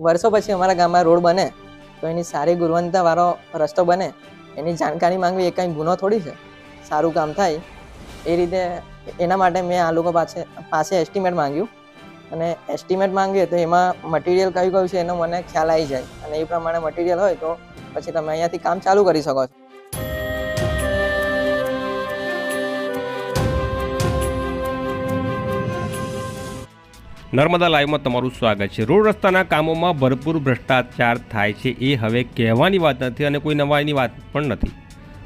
વર્ષો પછી અમારા ગામમાં રોડ બને, તો એની સારી ગુણવત્તાવાળો રસ્તો બને, એની જાણકારી માંગવી એ કંઈ ગુનો થોડી છે? સારું કામ થાય. એ રીતે એના માટે મેં આ લોકો પાસે પાસે એસ્ટિમેટ માંગ્યું. અને એસ્ટિમેટ માંગીએ તો એમાં મટીરિયલ કયું કયું છે એનો મને ખ્યાલ આવી જાય. અને એ પ્રમાણે મટીરિયલ હોય તો પછી તમે અહીંયાથી કામ ચાલુ કરી શકો છો. નર્મદા લાઈવમાં તમારું સ્વાગત છે. રોડ રસ્તાના કામોમાં ભરપૂર ભ્રષ્ટાચાર થાય છે એ હવે કહેવાની વાત નથી અને કોઈ નવાઈની વાત પણ નથી.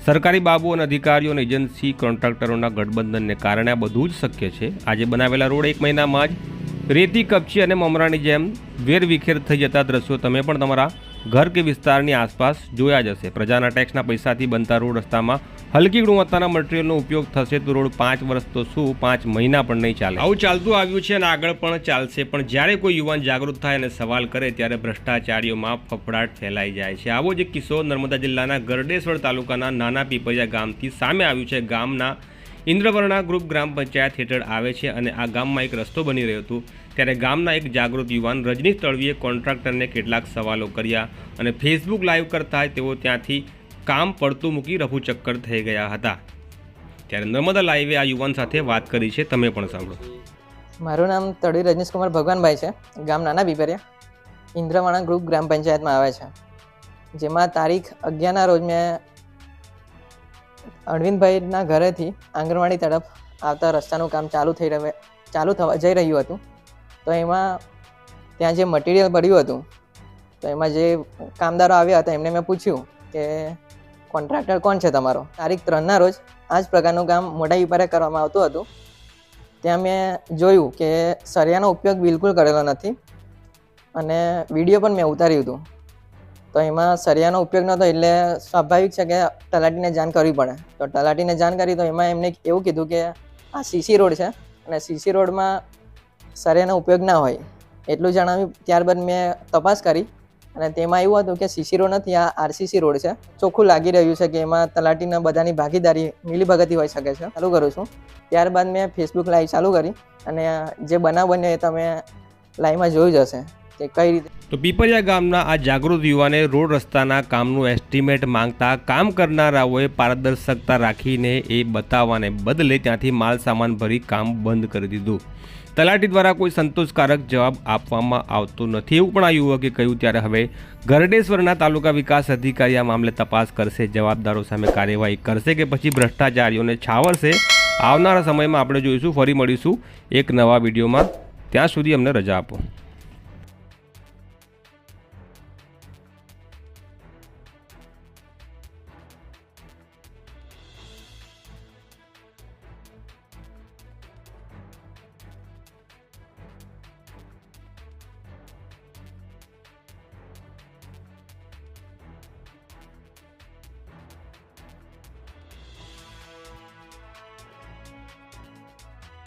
સરકારી બાબુ અને અધિકારીઓ અને એજન્સી કોન્ટ્રાક્ટરોના ગઠબંધનને કારણે આ બધું જ શક્ય છે. આજે બનાવેલા રોડ એક મહિનામાં જ રેતી કપચી અને મમરાની જેમ વેરવિખેર થઈ જતા દ્રશ્યો તમે પણ તમારા ઘર કે વિસ્તારની આસપાસ જોયા જ હશે. પ્રજાના ટેક્સના પૈસાથી બનતા રોડ રસ્તામાં હલકી ગુણવત્તાના મટીરિયલનો ઉપયોગ થશે તો રોડ પાંચ વર્ષ તો શું? પાંચ મહિના પણ નહીં ચાલે. આવું ચાલતું આવ્યું છે અને આગળ પણ ચાલશે. પણ જ્યારે કોઈ યુવાન જાગૃત થાય અને સવાલ કરે ત્યારે ભ્રષ્ટાચારીઓમાં ફફડાટ ફેલાઈ જાય છે. આવો જ કિસ્સો નર્મદા જિલ્લાના ગરડેશ્વર તાલુકાના નાના પીપળિયા ગામથી સામે આવ્યું છે. ગામના ઇન્દ્રવર્ણા ગ્રુપ ગ્રામ પંચાયત હેઠળ આવે છે અને આ ગામમાં એક રસ્તો બની રહ્યો હતો. ત્યારે ગામના એક જાગૃત યુવાન રજનીશ તળવીએ કોન્ટ્રાક્ટરને કેટલાક સવાલો કર્યા અને ફેસબુક લાઈવ કરતા તેઓ ત્યાંથી કામ પડતું મૂકી રફુ ચક્કર થઈ ગયા હતા. ત્યારે નર્મદા લાઈવે આ યુવાન સાથે વાત કરી છે. તમે પણ સાંભળો. મારું નામ તળવી રજનીશ કુમાર ભગવાનભાઈ છે. ગામ નાના બીપરિયા ઇન્દ્રવાણા ગ્રુપ ગ્રામ પંચાયતમાં આવે છે. જેમાં તારીખ અગિયારના રોજ મેં અરવિંદભાઈના ઘરેથી આંગણવાડી તરફ આવતા રસ્તાનું કામ ચાલુ થઈ રહ્યું ચાલુ થવા જઈ રહ્યું હતું. તો એમાં ત્યાં જે મટીરિયલ પડ્યું હતું, તો એમાં જે કામદારો આવ્યા હતા, એમને મેં પૂછ્યું કે કોન્ટ્રાક્ટર કોણ છે તમારો? તારીખ ત્રણના રોજ આ જ પ્રકારનું કામ મોટા વિપારે કરવામાં આવતું હતું. ત્યાં મેં જોયું કે સરિયાનો ઉપયોગ બિલકુલ કરેલો નથી અને વીડિયો પણ મેં ઉતાર્યું હતું. તો એમાં સરિયાનો ઉપયોગ નહોતો એટલે સ્વાભાવિક છે કે તલાટીને જાણ કરવી પડે. તો તલાટીને જાણ કરી તો એમાં એમને એવું કીધું કે આ સીસી રોડ છે અને સીસી રોડમાં સરિયાનો ઉપયોગ ના હોય. એટલું જણાવ્યું ત્યારબાદ મેં તપાસ કરી અને તેમાં એવું હતું કે સીસી રોડ નથી, આ આરસીસી રોડ છે. ચોખ્ખું લાગી રહ્યું છે કે એમાં તલાટીના બધાની ભાગીદારી મિલીભગતી હોઈ શકે છે. ચાલુ કરું છું. ત્યારબાદ મેં ફેસબુક લાઈવ ચાલુ કરી અને જે બનાવ બન્યો એ તમે લાઈવમાં જોયું જ હશે. કે કઈ રીતે? તો પીપરિયા ગામના આ જાગૃત યુવાને રોડ રસ્તાના કામનું એસ્ટિમેટ માંગતા કામ કરનારાઓએ પારદર્શકતા રાખીને એ બતાવવાને બદલે ત્યાંથી માલ સામાન ભરી કામ બંધ કરી દીધું. તલાટી દ્વારા કોઈ સંતોષકારક જવાબ આપવામાં આવતો નથી એવું પણ આ યુવકે કહ્યું. ત્યારે હવે ગરડેશ્વરના તાલુકા વિકાસ અધિકારી આ મામલે તપાસ કરશે, જવાબદારો સામે કાર્યવાહી કરશે કે પછી ભ્રષ્ટાચારીઓને છાવરશે. આવનારા સમયમાં આપણે જોઈશું, ફરી મળીશું એક નવા વિડીયોમાં. ત્યાં સુધી અમને રજા આપો.